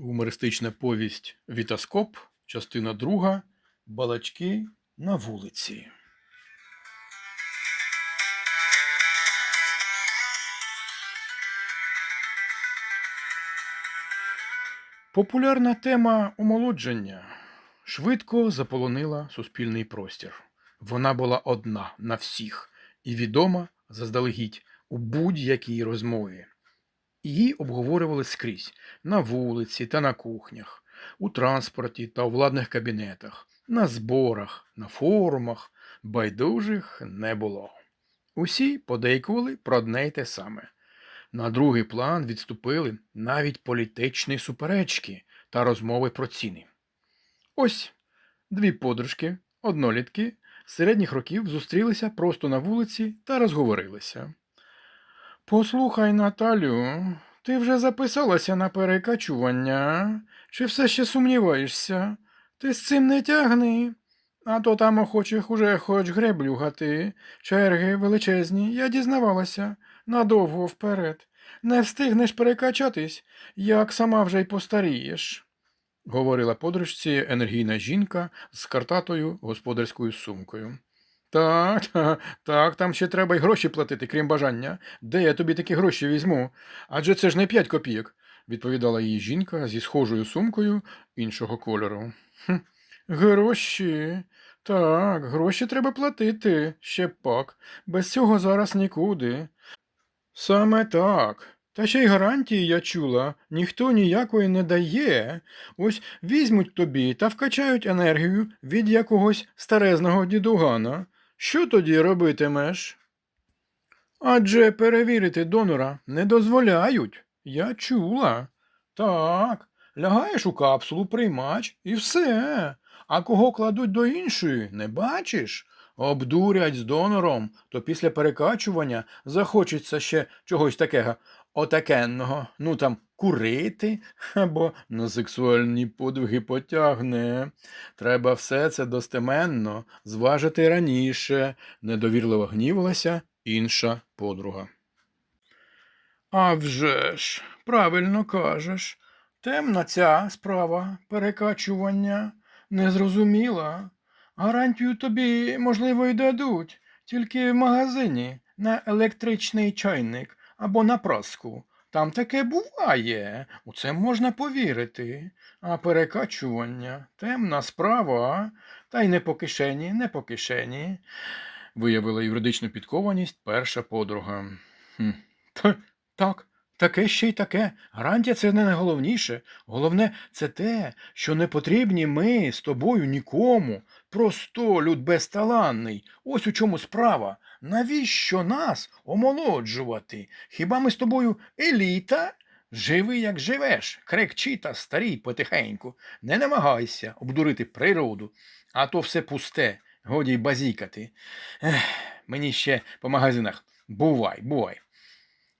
Гумористична повість Вітаскоп, частина друга. Балачки на вулиці. Популярна тема омолодження швидко заполонила суспільний простір. Вона була одна на всіх і відома заздалегідь у будь-якій розмові. Її обговорювали скрізь на вулиці та на кухнях, у транспорті та у владних кабінетах, на зборах, на форумах. Байдужих не було. Усі подейкували про одне й те саме. На другий план відступили навіть політичні суперечки та розмови про ціни. Ось дві подружки, однолітки, середніх років зустрілися просто на вулиці та розговорилися. Послухай, Наталю, ти вже записалася на перекачування? Чи все ще сумніваєшся? Ти з цим не тягни. А то там охочих уже хоч греблю гати, черги величезні, я дізнавалася, надовго вперед. Не встигнеш перекачатись, як сама вже й постарієш, говорила подружці енергійна жінка з картатою господарською сумкою. Так, так, так, там ще треба й гроші платити, крім бажання. Де я тобі такі гроші візьму? Адже це ж не п'ять копійок, відповідала її жінка зі схожою сумкою іншого кольору. «Хм, Гроші. Так, гроші треба платити, ще пак. Без цього зараз нікуди. Саме так. Та ще й гарантії, я чула, ніхто ніякої не дає. Ось візьмуть тобі та вкачають енергію від якогось старезного дідугана. Що тоді робитимеш? Адже перевірити донора не дозволяють. Я чула. Так, лягаєш у капсулу приймач і все. А кого кладуть до іншої, не бачиш? Обдурять з донором, то після перекачування захочеться ще чогось такого отакенного, ну там курити або на сексуальні подвиги потягне. Треба все це достеменно зважити раніше, недовірливо гнівалася інша подруга. А вже ж, правильно кажеш, темна ця справа перекачування незрозуміла. Гарантію тобі, можливо, й дадуть, тільки в магазині на електричний чайник або на праску. Там таке буває, у це можна повірити. А перекачування темна справа, та й не по кишені, не по кишені, виявила юридичну підкованість перша подруга. Хм. Так, таке ще й таке. Гарантія це не найголовніше. Головне це те, що не потрібні ми з тобою нікому. Просто люд безталанний. Ось у чому справа. Навіщо нас омолоджувати? Хіба ми з тобою еліта? Живи, як живеш, крекчи та старій потихеньку. Не намагайся обдурити природу, а то все пусте, годі й базікати. Ех, мені ще по магазинах. Бувай, бувай.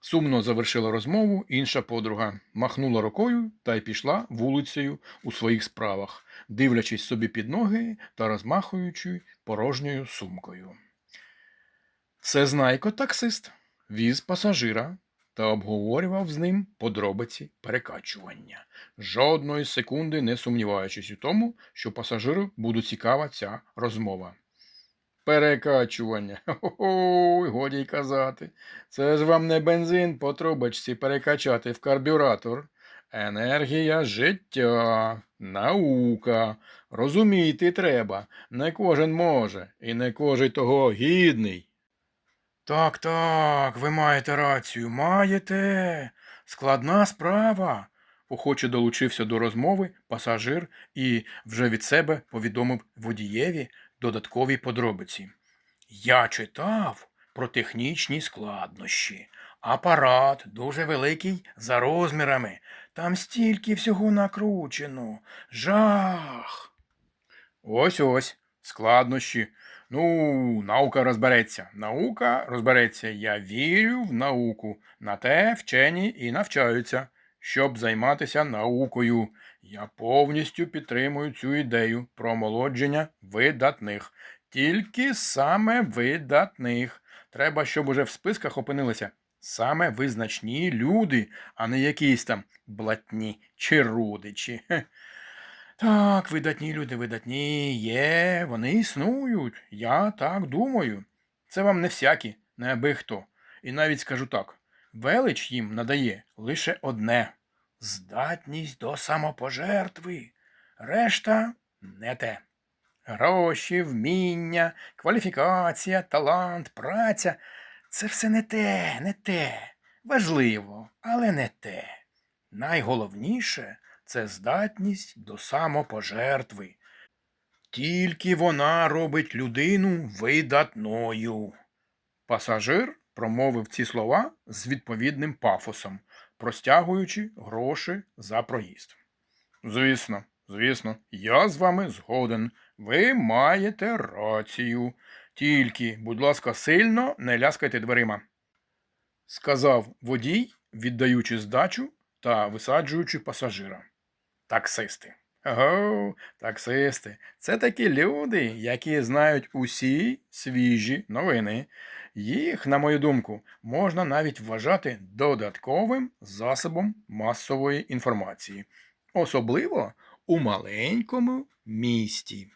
Сумно завершила розмову інша подруга, махнула рукою та й пішла вулицею у своїх справах, дивлячись собі під ноги та розмахуючи порожньою сумкою. Всезнайко таксист віз пасажира та обговорював з ним подробиці перекачування, жодної секунди не сумніваючись у тому, що пасажиру буде цікава ця розмова. Перекачування. Ой, годі й казати. Це ж вам не бензин по трубочці перекачати в карбюратор. Енергія життя, наука. Розуміти треба. Не кожен може, і не кожен того гідний. Так, так, ви маєте рацію, маєте. Складна справа. Охоче долучився до розмови пасажир і вже від себе повідомив водієві додаткові подробиці. Я читав про технічні складнощі. Апарат дуже великий за розмірами. Там стільки всього накручено. Жах. Ось ось, складнощі. Ну, наука розбереться. Наука розбереться. Я вірю в науку. На те вчені і навчаються, щоб займатися наукою. Я повністю підтримую цю ідею про омолодження видатних. Тільки саме видатних. Треба, щоб уже в списках опинилися саме визначні люди, а не якісь там блатні чи родичі. Так, видатні люди, видатні, є, вони існують. Я так думаю. Це вам не всякі, не аби хто. І навіть скажу так: велич їм надає лише одне здатність до самопожертви. Решта не те. Гроші, вміння, кваліфікація, талант, праця це все не те, не те. Важливо, але не те. Найголовніше це здатність до самопожертви. Тільки вона робить людину видатною. Пасажир промовив ці слова з відповідним пафосом, простягуючи гроші за проїзд. Звісно, звісно, я з вами згоден. Ви маєте рацію. Тільки, будь ласка, сильно не ляскайте дверима. Сказав водій, віддаючи здачу та висаджуючи пасажира. Таксисти. Ого, таксисти. Це такі люди, які знають усі свіжі новини. Їх, на мою думку, можна навіть вважати додатковим засобом масової інформації, особливо у маленькому місті.